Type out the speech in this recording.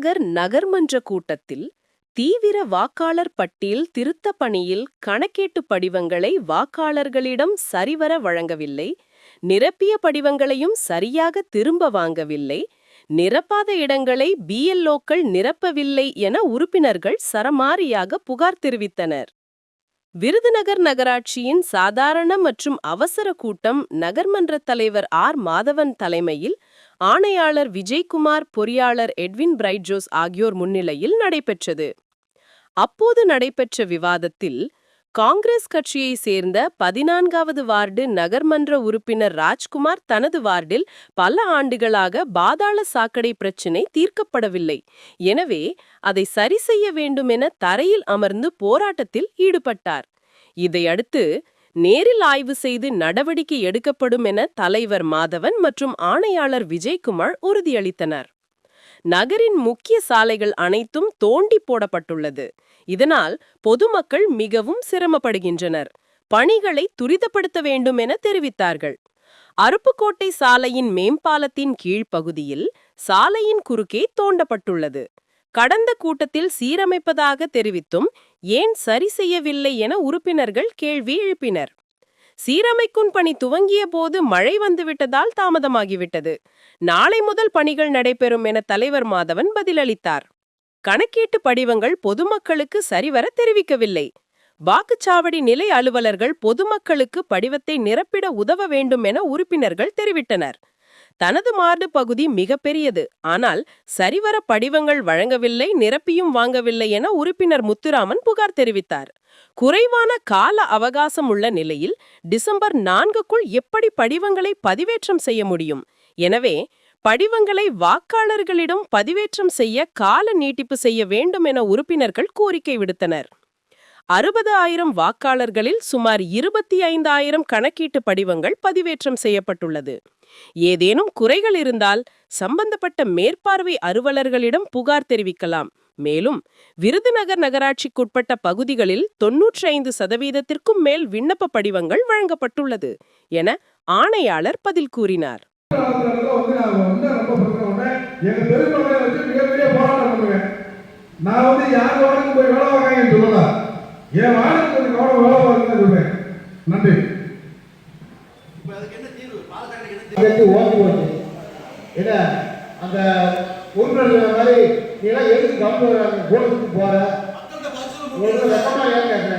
மாநகர் நகர்மன்ற கூட்டத்தில் தீவிர வாக்காளர் பட்டியல் திருத்த பணியில் கணக்கேட்டு படிவங்களை வாக்காளர்களிடம் சரிவர வழங்கவில்லை நிரப்பிய படிவங்களையும் சரியாக திரும்ப வாங்கவில்லை நிரப்பாத இடங்களை பிஎல்ஓக்கள் நிரப்பவில்லை என உறுப்பினர்கள் சரமாரியாக புகார் தெரிவித்தனர். விருதுநகர் நகராட்சியின் சாதாரண மற்றும் அவசர கூட்டம் நகர்மன்ற தலைவர் ஆர் மாதவன் தலைமையில் ஆணையாளர் விஜய்குமார் பொறியாளர் எட்வின் பிரைட்ஜோஸ் ஆகியோர் முன்னிலையில் நடைபெற்றது. அப்போது நடைபெற்ற விவாதத்தில் காங்கிரஸ் கட்சியை சேர்ந்த பதினான்காவது வார்டு நகர்மன்ற உறுப்பினர் ராஜ்குமார் தனது வார்டில் பல ஆண்டுகளாக பாதாள சாக்கடை பிரச்சினை தீர்க்கப்படவில்லை. எனவே அதை சரி செய்ய வேண்டுமென தரையில் அமர்ந்து போராட்டத்தில் ஈடுபட்டார். இதையடுத்து நேரில் ஆய்வு செய்து நடவடிக்கை எடுக்கப்படும் என தலைவர் மாதவன் மற்றும் ஆணையாளர் விஜய்குமார் உறுதியளித்தனர். நகரின் முக்கிய சாலைகள் அனைத்தும் தோண்டி போடப்பட்டுள்ளது. இதனால் பொதுமக்கள் மிகவும் சிரமப்படுகின்றனர். பணிகளை துரிதப்படுத்த வேண்டும் என தெரிவித்தார்கள். அருப்புக்கோட்டை சாலையின் மேம்பாலத்தின் கீழ்ப்பகுதியில் சாலையின் குறுக்கே தோண்டப்பட்டுள்ளது. கடந்த கூட்டத்தில் சீரமைப்பதாக தெரிவித்தும் ஏன் சரி செய்யவில்லை என உறுப்பினர்கள் கேள்வி எழுப்பினர். சீரமைக்கும் பணி துவங்கிய போது மழை வந்துவிட்டதால் தாமதமாகிவிட்டது. நாளை முதல் பணிகள் நடைபெறும் என தலைவர் மாதவன் பதிலளித்தார். கணக்கீட்டு படிவங்கள் பொதுமக்களுக்கு சரிவர தெரிவிக்கவில்லை. வாக்குச்சாவடி நிலை அலுவலர்கள் பொதுமக்களுக்கு படிவத்தை நிரப்பிட உதவ வேண்டும் என உறுப்பினர்கள் தெரிவித்தனர். தனது மார்டு பகுதி மிகப்பெரியது. ஆனால் சரிவர படிவங்கள் வழங்கவில்லை நிரப்பியும் வாங்கவில்லை என உறுப்பினர் முத்துராமன் புகார் தெரிவித்தார். குறைவான கால அவகாசம் உள்ள நிலையில் டிசம்பர் நான்குக்குள் எப்படி படிவங்களை பதிவேற்றம் செய்ய முடியும்? எனவே படிவங்களை வாக்காளர்களிடம் பதிவேற்றம் செய்ய கால நீட்டிப்பு செய்ய வேண்டும் என உறுப்பினர்கள் கோரிக்கை விடுத்தனர். அறுபது ஆயிரம் வாக்காளர்களில் சுமார் இருபத்தி ஐந்தாயிரம் கணக்கீட்டு படிவங்கள் பதிவேற்றம் செய்யப்பட்டுள்ளது. ஏதேனும் குறைகள் இருந்தால் சம்பந்தப்பட்ட மேற்பார்வை அலுவலர்களிடம் புகார் தெரிவிக்கலாம். மேலும் விருதுநகர் நகராட்சிக்குட்பட்ட பகுதிகளில் தொன்னூற்றி ஐந்து சதவீதத்திற்கும் மேல் விண்ணப்ப படிவங்கள் வழங்கப்பட்டுள்ளது என ஆணையாளர் பதில் கூறினார். நான் வந்து யார் போய் வேலை வாங்க சொல்லலாம் என் வார்டுக்கு கொஞ்சம் கவனம் வேலை வாங்குன்னு சொல்றேன். நன்றி. ஓட்டி ஓட்டு. என்ன? அந்த உறுப்பினர் மாதிரி எதுக்கு கவர்மெண்ட் வராங்க கூட்டத்துக்கு போற. உங்களுக்கு வெக்கமா ஏன்